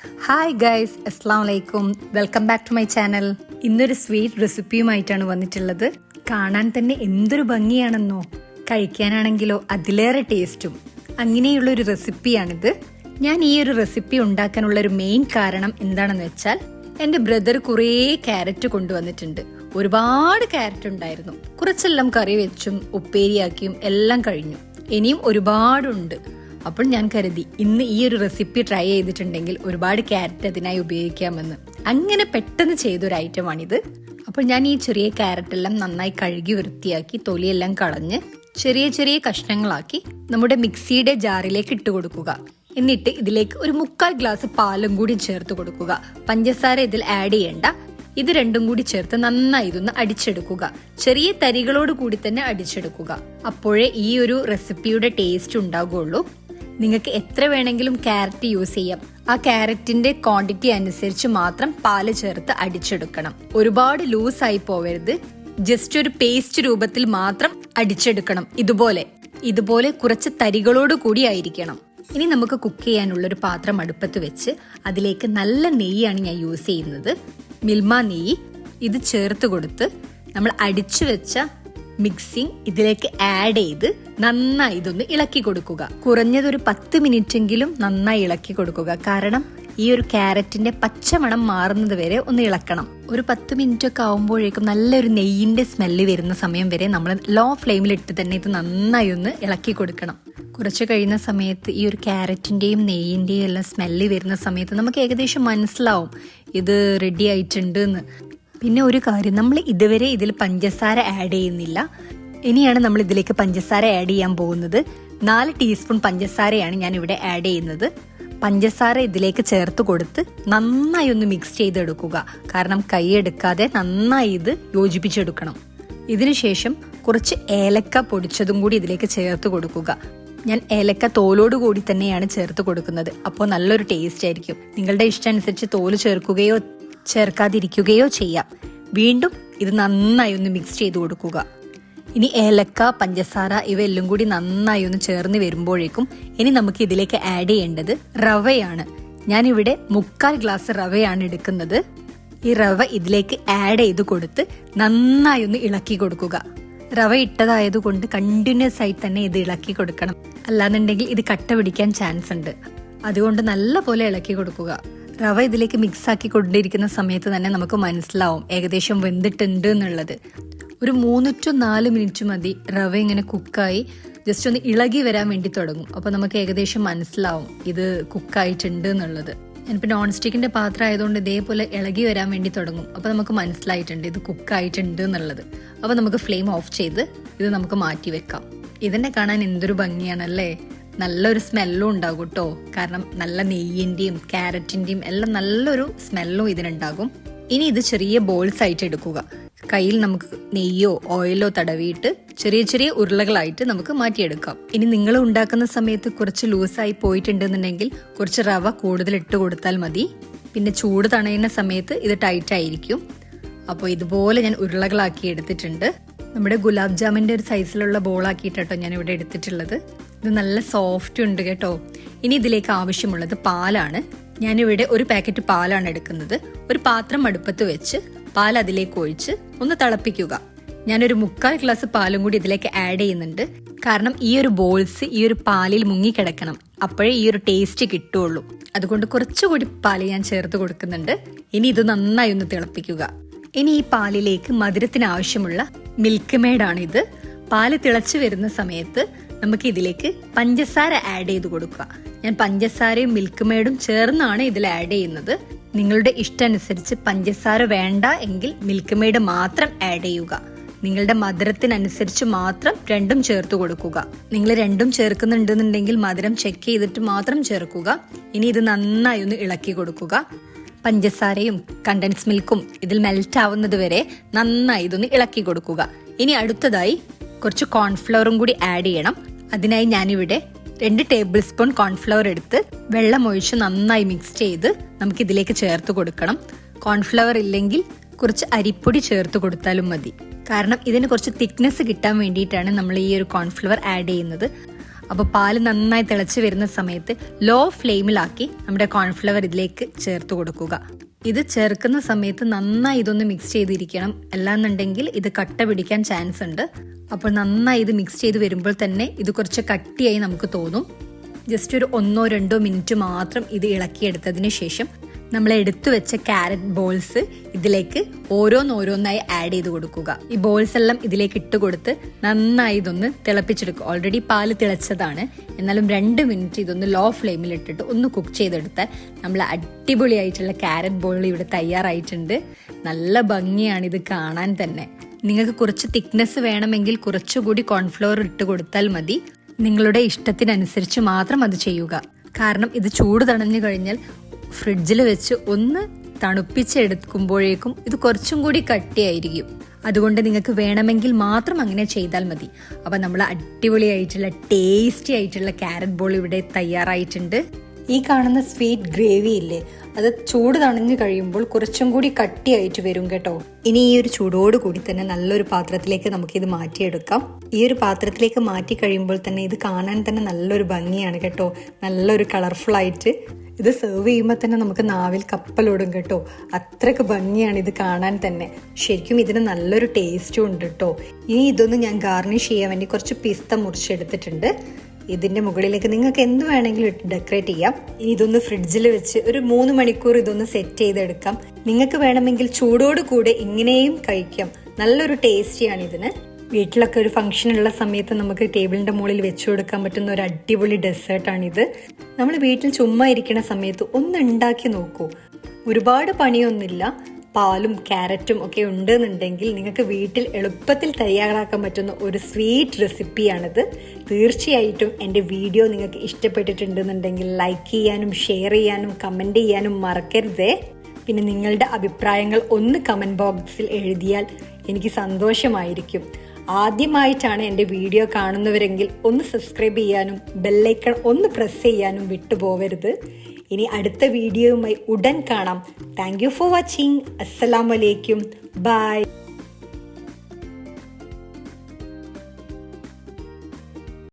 Hi guys അസ്സാം വലൈക്കും welcome back to my channel ഇന്നൊരു സ്വീറ്റ് റെസിപ്പിയുമായിട്ടാണ് വന്നിട്ടുള്ളത്. കാണാൻ തന്നെ എന്തൊരു ഭംഗിയാണെന്നോ. കഴിക്കാനാണെങ്കിലോ അതിലേറെ ടേസ്റ്റും അങ്ങനെയുള്ള ഒരു റെസിപ്പിയാണിത് ഞാൻ ഈ ഒരു റെസിപ്പി ഉണ്ടാക്കാനുള്ള ഒരു മെയിൻ കാരണം എന്താണെന്ന് വെച്ചാൽ എന്റെ ബ്രദർ കുറേ ക്യാരറ്റ് കൊണ്ടുവന്നിട്ടുണ്ട്. ഒരുപാട് ക്യാരറ്റ് ഉണ്ടായിരുന്നു. കുറച്ചെല്ലാം കറി വെച്ചും ഉപ്പേരിയാക്കിയും എല്ലാം കഴിഞ്ഞു. ഇനിയും ഒരുപാടുണ്ട്. അപ്പോൾ ഞാൻ കരുതി ഇന്ന് ഈ ഒരു റെസിപ്പി ട്രൈ ചെയ്തിട്ടുണ്ടെങ്കിൽ ഒരുപാട് ക്യാരറ്റ് അതിനായി ഉപയോഗിക്കാമെന്ന്. അങ്ങനെ പെട്ടെന്ന് ചെയ്തൊരു ഐറ്റമാണിത് അപ്പോൾ ഞാൻ ഈ ചെറിയ ക്യാരറ്റ് എല്ലാം നന്നായി കഴുകി വൃത്തിയാക്കി തൊലിയെല്ലാം കളഞ്ഞ് ചെറിയ ചെറിയ കഷ്ണങ്ങളാക്കി നമ്മുടെ മിക്സിയുടെ ജാറിലേക്ക് ഇട്ട് കൊടുക്കുക. എന്നിട്ട് ഇതിലേക്ക് ഒരു മുക്കാൽ ഗ്ലാസ് പാലും കൂടി ചേർത്ത് കൊടുക്കുക. പഞ്ചസാര ഇതിൽ ആഡ് ചെയ്യേണ്ട. ഇത് രണ്ടും കൂടി ചേർത്ത് നന്നായി ഇതൊന്ന് അടിച്ചെടുക്കുക. ചെറിയ തരികളോട് കൂടി തന്നെ അടിച്ചെടുക്കുക. അപ്പോഴേ ഈ ഒരു റെസിപ്പിയുടെ ടേസ്റ്റ് ഉണ്ടാകുള്ളൂ നിങ്ങൾക്ക് എത്ര വേണമെങ്കിലും ക്യാരറ്റ് യൂസ് ചെയ്യാം. ആ ക്യാരറ്റിന്റെ ക്വാണ്ടിറ്റി അനുസരിച്ച് മാത്രം പാൽ ചേർത്ത് അടിച്ചെടുക്കണം. ഒരുപാട് ലൂസ് ആയി പോവരുത്. ജസ്റ്റ് ഒരു പേസ്റ്റ് രൂപത്തിൽ മാത്രം അടിച്ചെടുക്കണം. ഇതുപോലെ. ഇതുപോലെ കുറച്ച് തരികളോട് കൂടി ആയിരിക്കണം. ഇനി നമുക്ക് കുക്ക് ചെയ്യാനുള്ള ഒരു പാത്രം അടുപ്പത്ത് വെച്ച് അതിലേക്ക് നല്ല നെയ്യാണ് ഞാൻ യൂസ് ചെയ്യുന്നത്. മിൽമ നെയ്യ്. ഇത് ചേർത്ത് കൊടുത്ത് നമ്മൾ അടിച്ചു വെച്ച മിക്സിംഗ് ഇതിലേക്ക് ആഡ് ചെയ്ത് നന്നായി ഇതൊന്ന് ഇളക്കി കൊടുക്കുക. കുറഞ്ഞത് ഒരു പത്ത് മിനിറ്റെങ്കിലും നന്നായി ഇളക്കി കൊടുക്കുക. കാരണം ഈ ഒരു ക്യാരറ്റിന്റെ പച്ചമണം മാറുന്നത് വരെ ഒന്ന് ഇളക്കണം. ഒരു പത്ത് മിനിറ്റ് ഒക്കെ ആവുമ്പോഴേക്കും നല്ലൊരു നെയ്യിന്റെ സ്മെല്ല് വരുന്ന സമയം വരെ നമ്മൾ ലോ ഫ്ലെയിമിൽ ഇട്ട് തന്നെ ഇത് നന്നായി ഒന്ന് ഇളക്കി കൊടുക്കണം. കുറച്ച് കഴിയുന്ന സമയത്ത് ഈ ഒരു ക്യാരറ്റിന്റെയും നെയ്യിന്റെയും എല്ലാം സ്മെല്ല് വരുന്ന സമയത്ത് നമുക്ക് ഏകദേശം മനസ്സിലാവും ഇത് റെഡി ആയിട്ടുണ്ട് എന്ന്. പിന്നെ ഒരു കാര്യം നമ്മൾ ഇതുവരെ ഇതിൽ പഞ്ചസാര ആഡ് ചെയ്യുന്നില്ല. ഇനിയാണ് നമ്മൾ ഇതിലേക്ക് പഞ്ചസാര ആഡ് ചെയ്യാൻ പോകുന്നത്. നാല് ടീസ്പൂൺ പഞ്ചസാരയാണ് ഞാൻ ഇവിടെ ആഡ് ചെയ്യുന്നത്. പഞ്ചസാര ഇതിലേക്ക് ചേർത്ത് കൊടുത്ത് നന്നായി ഒന്ന് മിക്സ് ചെയ്തെടുക്കുക. കാരണം കൈയെടുക്കാതെ നന്നായി ഇത് യോജിപ്പിച്ചെടുക്കണം. ഇതിനുശേഷം കുറച്ച് ഏലക്ക പൊടിച്ചതും കൂടി ഇതിലേക്ക് ചേർത്ത് കൊടുക്കുക. ഞാൻ ഏലക്ക തോലോട് കൂടി തന്നെയാണ് ചേർത്ത് കൊടുക്കുന്നത്. അപ്പോൾ നല്ലൊരു ടേസ്റ്റ് ആയിരിക്കും. നിങ്ങളുടെ ഇഷ്ടം അനുസരിച്ച് തോൽ ചേർക്കുകയോ ചേർക്കാതിരിക്കുകയോ ചെയ്യാം. വീണ്ടും ഇത് നന്നായി ഒന്ന് മിക്സ് ചെയ്ത് കൊടുക്കുക. ഇനി ഏലക്ക പഞ്ചസാര ഇവയെല്ലാം കൂടി നന്നായി ഒന്ന് ചേർന്ന് വരുമ്പോഴേക്കും ഇനി നമുക്ക് ഇതിലേക്ക് ആഡ് ചെയ്യേണ്ടത് റവയാണ്. ഞാനിവിടെ മുക്കാൽ ഗ്ലാസ് റവയാണ് എടുക്കുന്നത്. ഈ റവ ഇതിലേക്ക് ആഡ് ചെയ്ത് കൊടുത്ത് നന്നായി ഒന്ന് ഇളക്കി കൊടുക്കുക. റവ ഇട്ടതായതുകൊണ്ട് കണ്ടിന്യൂസ് ആയി തന്നെ ഇത് ഇളക്കി കൊടുക്കണം. അല്ലാന്നുണ്ടെങ്കിൽ ഇത് കട്ട പിടിക്കാൻ ചാൻസ് ഉണ്ട്. അതുകൊണ്ട് നല്ല പോലെ ഇളക്കി കൊടുക്കുക. റവ ഇതിലേക്ക് മിക്സ് ആക്കി കൊണ്ടിരിക്കുന്ന സമയത്ത് തന്നെ നമുക്ക് മനസ്സിലാവും ഏകദേശം വെന്തിട്ടുണ്ട് എന്നുള്ളത്. ഒരു മൂന്ന് ടു നാല് മിനിറ്റ് മതി. റവ ഇങ്ങനെ കുക്കായി. ജസ്റ്റ് ഒന്ന് ഇളകി വരാൻ വേണ്ടി തുടങ്ങും. അപ്പോൾ നമുക്ക് ഏകദേശം മനസ്സിലാവും ഇത് കുക്കായിട്ടുണ്ട് എന്നുള്ളത്. ഞാനിപ്പോൾ നോൺ സ്റ്റിക്കിന്റെ പാത്രം ആയതുകൊണ്ട് ഇതേപോലെ ഇളകി വരാൻ വേണ്ടി തുടങ്ങും. അപ്പോൾ നമുക്ക് മനസ്സിലായിട്ടുണ്ട് ഇത് കുക്കായിട്ടുണ്ട് എന്നുള്ളത്. അപ്പോൾ നമുക്ക് ഫ്ലെയിം ഓഫ് ചെയ്ത് ഇത് നമുക്ക് മാറ്റി വെക്കാം. ഇതിനെ കാണാൻ എന്തൊരു ഭംഗിയാണല്ലേ? നല്ലൊരു സ്മെല്ലും ഉണ്ടാകും കേട്ടോ കാരണം നല്ല നെയ്യിന്റെയും ക്യാരറ്റിന്റെയും എല്ലാം നല്ലൊരു സ്മെല്ലും ഇതിനുണ്ടാകും. ഇനി ഇത് ചെറിയ ബോൾസ് ആയിട്ട് എടുക്കുക. കയ്യിൽ നമുക്ക് നെയ്യോ ഓയിലോ തടവിയിട്ട് ചെറിയ ചെറിയ ഉരുളകളായിട്ട് നമുക്ക് മാറ്റിയെടുക്കാം. ഇനി നിങ്ങൾ ഉണ്ടാക്കുന്ന സമയത്ത് കുറച്ച് ലൂസായി പോയിട്ടുണ്ടെന്നുണ്ടെങ്കിൽ കുറച്ച് റവ കൂടുതൽ ഇട്ട് കൊടുത്താൽ മതി. പിന്നെ ചൂട് തണയുന്ന സമയത്ത് ഇത് ടൈറ്റ് ആയിരിക്കും. അപ്പോൾ ഇതുപോലെ ഞാൻ ഉരുളകളാക്കി എടുത്തിട്ടുണ്ട്. നമ്മുടെ ഗുലാബ് ജാമിന്റെ ഒരു സൈസിലുള്ള ബോളാക്കിയിട്ടോ ഞാൻ ഇവിടെ എടുത്തിട്ടുള്ളത്. ഇത് നല്ല സോഫ്റ്റ് ഉണ്ട് കേട്ടോ. ഇനി ഇതിലേക്ക് ആവശ്യമുള്ളത് പാലാണ്. ഞാനിവിടെ ഒരു പാക്കറ്റ് പാലാണ് എടുക്കുന്നത്. ഒരു പാത്രം അടുപ്പത്ത് വെച്ച് പാൽ അതിലേക്ക് ഒഴിച്ച് ഒന്ന് തിളപ്പിക്കുക. ഞാനൊരു മുക്കാൽ ഗ്ലാസ് പാലും കൂടി ഇതിലേക്ക് ആഡ് ചെയ്യുന്നുണ്ട്. കാരണം ഈ ഒരു ബോൾസ് ഈ ഒരു പാലിൽ മുങ്ങിക്കിടക്കണം. അപ്പോഴേ ഈ ഒരു ടേസ്റ്റ് കിട്ടുള്ളൂ. അതുകൊണ്ട് കുറച്ചുകൂടി പാൽ ഞാൻ ചേർത്ത് കൊടുക്കുന്നുണ്ട്. ഇനി ഇത് നന്നായി ഒന്ന് തിളപ്പിക്കുക. ഇനി ഈ പാലിലേക്ക് മധുരത്തിന് ആവശ്യമുള്ള മിൽക്ക് മേഡാണിത് പാൽ തിളച്ചു വരുന്ന സമയത്ത് നമുക്ക് ഇതിലേക്ക് പഞ്ചസാര ആഡ് ചെയ്ത് കൊടുക്കുക. ഞാൻ പഞ്ചസാരയും മിൽക്ക് മെയ്ഡും ചേർന്നാണ് ഇതിൽ ആഡ് ചെയ്യുന്നത്. നിങ്ങളുടെ ഇഷ്ടമനുസരിച്ച് പഞ്ചസാര വേണ്ട എങ്കിൽ മിൽക്ക് മെയ്ഡ് മാത്രം ആഡ് ചെയ്യുക. നിങ്ങളുടെ മധുരത്തിനനുസരിച്ച് മാത്രം രണ്ടും ചേർത്ത് കൊടുക്കുക. നിങ്ങൾ രണ്ടും ചേർക്കുന്നുണ്ടെന്നുണ്ടെങ്കിൽ മധുരം ചെക്ക് ചെയ്തിട്ട് മാത്രം ചേർക്കുക. ഇനി ഇത് നന്നായി ഒന്ന് ഇളക്കി കൊടുക്കുക. പഞ്ചസാരയും കണ്ടൻസ് മിൽക്കും ഇതിൽ മെൽറ്റ് ആവുന്നത് വരെ നന്നായി ഇതൊന്ന് ഇളക്കി കൊടുക്കുക. ഇനി അടുത്തതായി കുറച്ച് കോൺഫ്ലവറും കൂടി ആഡ് ചെയ്യണം. അതിനായി ഞാനിവിടെ രണ്ട് ടേബിൾ സ്പൂൺ കോൺഫ്ലവർ എടുത്ത് വെള്ളം ഒഴിച്ച് നന്നായി മിക്സ് ചെയ്ത് നമുക്ക് ഇതിലേക്ക് ചേർത്ത് കൊടുക്കണം. കോൺഫ്ലവർ ഇല്ലെങ്കിൽ കുറച്ച് അരിപ്പൊടി ചേർത്ത് കൊടുത്താലും മതി. കാരണം ഇതിന് കുറച്ച് തിക്നെസ് കിട്ടാൻ വേണ്ടിയിട്ടാണ് നമ്മൾ ഈ ഒരു കോൺഫ്ലവർ ആഡ് ചെയ്യുന്നത്. അപ്പോൾ പാൽ നന്നായി തിളച്ച് വരുന്ന സമയത്ത് ലോ ഫ്ലെയിമിലാക്കി നമ്മുടെ കോൺഫ്ലവർ ഇതിലേക്ക് ചേർത്ത് കൊടുക്കുക. ഇത് ചേർക്കുന്ന സമയത്ത് നന്നായി ഇതൊന്ന് മിക്സ് ചെയ്തിരിക്കണം. അല്ലാന്നുണ്ടെങ്കിൽ ഇത് കട്ട പിടിക്കാൻ ചാൻസ് ഉണ്ട്. അപ്പോൾ നന്നായി ഇത് മിക്സ് ചെയ്ത് വരുമ്പോൾ തന്നെ ഇത് കുറച്ച് കട്ടിയായി നമുക്ക് തോന്നും. ജസ്റ്റ് ഒരു ഒന്നോ രണ്ടോ മിനിറ്റ് മാത്രം ഇത് ഇളക്കിയെടുത്തതിന് ശേഷം നമ്മൾ എടുത്തു വെച്ച ക്യാരറ്റ് ബോൾസ് ഇതിലേക്ക് ഓരോന്നോരോന്നായി ആഡ് ചെയ്ത് കൊടുക്കുക. ഈ ബോൾസ് എല്ലാം ഇതിലേക്ക് ഇട്ട് കൊടുത്ത് നന്നായി ഇതൊന്ന് തിളപ്പിച്ചെടുക്കുക. ഓൾറെഡി പാൽ തിളച്ചതാണ്. എന്നാലും രണ്ട് മിനിറ്റ് ഇതൊന്ന് ലോ ഫ്ലെയിമിൽ ഇട്ടിട്ട് ഒന്ന് കുക്ക് ചെയ്തെടുത്താൽ നമ്മൾ അടിപൊളിയായിട്ടുള്ള ക്യാരറ്റ് ബോൾ ഇവിടെ തയ്യാറായിട്ടുണ്ട്. നല്ല ഭംഗിയാണ് ഇത് കാണാൻ തന്നെ. നിങ്ങൾക്ക് കുറച്ച് തിക്നെസ് വേണമെങ്കിൽ കുറച്ചുകൂടി കോൺഫ്ലവർ ഇട്ട് കൊടുത്താൽ മതി. നിങ്ങളുടെ ഇഷ്ടത്തിനനുസരിച്ച് മാത്രം അത് ചെയ്യുക. കാരണം ഇത് ചൂട് തണഞ്ഞു കഴിഞ്ഞാൽ ഫ്രിഡ്ജിൽ വെച്ച് ഒന്ന് തണുപ്പിച്ചെടുക്കുമ്പോഴേക്കും ഇത് കുറച്ചും കൂടി കട്ടിയായിരിക്കും. അതുകൊണ്ട് നിങ്ങൾക്ക് വേണമെങ്കിൽ മാത്രം അങ്ങനെ ചെയ്താൽ മതി. അപ്പം നമ്മൾ അടിപൊളിയായിട്ടുള്ള ടേസ്റ്റി ആയിട്ടുള്ള ക്യാരറ്റ് ബോൾ ഇവിടെ തയ്യാറായിട്ടുണ്ട്. ഈ കാണുന്ന സ്വീറ്റ് ഗ്രേവി ഇല്ലേ അത് ചൂട് തണിഞ്ഞു കഴിയുമ്പോൾ കുറച്ചും കൂടി കട്ടിയായിട്ട് വരും കേട്ടോ. ഇനി ഈ ഒരു ചൂടോട് കൂടി തന്നെ നല്ലൊരു പാത്രത്തിലേക്ക് നമുക്ക് ഇത് മാറ്റിയെടുക്കാം. ഈ ഒരു പാത്രത്തിലേക്ക് മാറ്റി കഴിയുമ്പോൾ തന്നെ ഇത് കാണാൻ തന്നെ നല്ലൊരു ഭംഗിയാണ് കേട്ടോ. നല്ലൊരു കളർഫുൾ ആയിട്ട്. ഇത് സെർവ് ചെയ്യുമ്പോൾ തന്നെ നമുക്ക് നാവിൽ കപ്പലോടും കേട്ടോ. അത്രയ്ക്ക് ഭംഗിയാണ് ഇത് കാണാൻ തന്നെ. ശരിക്കും ഇതിന് നല്ലൊരു ടേസ്റ്റും ഉണ്ട് കേട്ടോ. ഇനി ഇതൊന്ന് ഞാൻ ഗാർണിഷ് ചെയ്യാൻ വേണ്ടി കുറച്ച് പിസ്ത മുറിച്ചെടുത്തിട്ടുണ്ട്. ഇതിന്റെ മുകളിലേക്ക് നിങ്ങൾക്ക് എന്ത് വേണമെങ്കിലും ഇട്ട് ഡെക്കറേറ്റ് ചെയ്യാം. ഇനി ഇതൊന്ന് ഫ്രിഡ്ജിൽ വെച്ച് ഒരു മൂന്ന് മണിക്കൂർ ഇതൊന്ന് സെറ്റ് ചെയ്തെടുക്കാം. നിങ്ങൾക്ക് വേണമെങ്കിൽ ചൂടോട് കൂടെ ഇങ്ങനെയും കഴിക്കാം. നല്ലൊരു ടേസ്റ്റിയാണ് ഇതിന്. വീട്ടിലൊക്കെ ഒരു ഫംഗ്ഷൻ ഉള്ള സമയത്ത് നമുക്ക് ടേബിളിന്റെ മുകളിൽ വെച്ചു കൊടുക്കാൻ പറ്റുന്ന ഒരു അടിപൊളി ഡെസേർട്ടാണിത് നമ്മൾ വീട്ടിൽ ചുമ്മാ ഇരിക്കുന്ന സമയത്ത് ഒന്ന് ഉണ്ടാക്കി നോക്കൂ. ഒരുപാട് പണിയൊന്നുമില്ല. പാലും ക്യാരറ്റും ഒക്കെ ഉണ്ടെന്നുണ്ടെങ്കിൽ നിങ്ങൾക്ക് വീട്ടിൽ എളുപ്പത്തിൽ തയ്യാറാക്കാൻ പറ്റുന്ന ഒരു സ്വീറ്റ് റെസിപ്പിയാണിത് തീർച്ചയായിട്ടും എന്റെ വീഡിയോ നിങ്ങൾക്ക് ഇഷ്ടപ്പെട്ടിട്ടുണ്ടെന്നുണ്ടെങ്കിൽ ലൈക്ക് ചെയ്യാനും ഷെയർ ചെയ്യാനും കമന്റ് ചെയ്യാനും മറക്കരുതേ. പിന്നെ നിങ്ങളുടെ അഭിപ്രായങ്ങൾ ഒന്ന് കമന്റ് ബോക്സിൽ എഴുതിയാൽ എനിക്ക് സന്തോഷമായിരിക്കും. ആദ്യമായിട്ടാണ് എന്റെ വീഡിയോ കാണുന്നവരെങ്കിൽ ഒന്ന് സബ്സ്ക്രൈബ് ചെയ്യാനും ബെല്ലൈക്കൺ ഒന്ന് പ്രസ് ചെയ്യാനും വിട്ടുപോകരുത് ഇനി അടുത്ത വീഡിയോയുമായി ഉടൻ കാണാം. താങ്ക് യു ഫോർ വാച്ചിങ് അസ്സലാമലൈക്കും ബൈ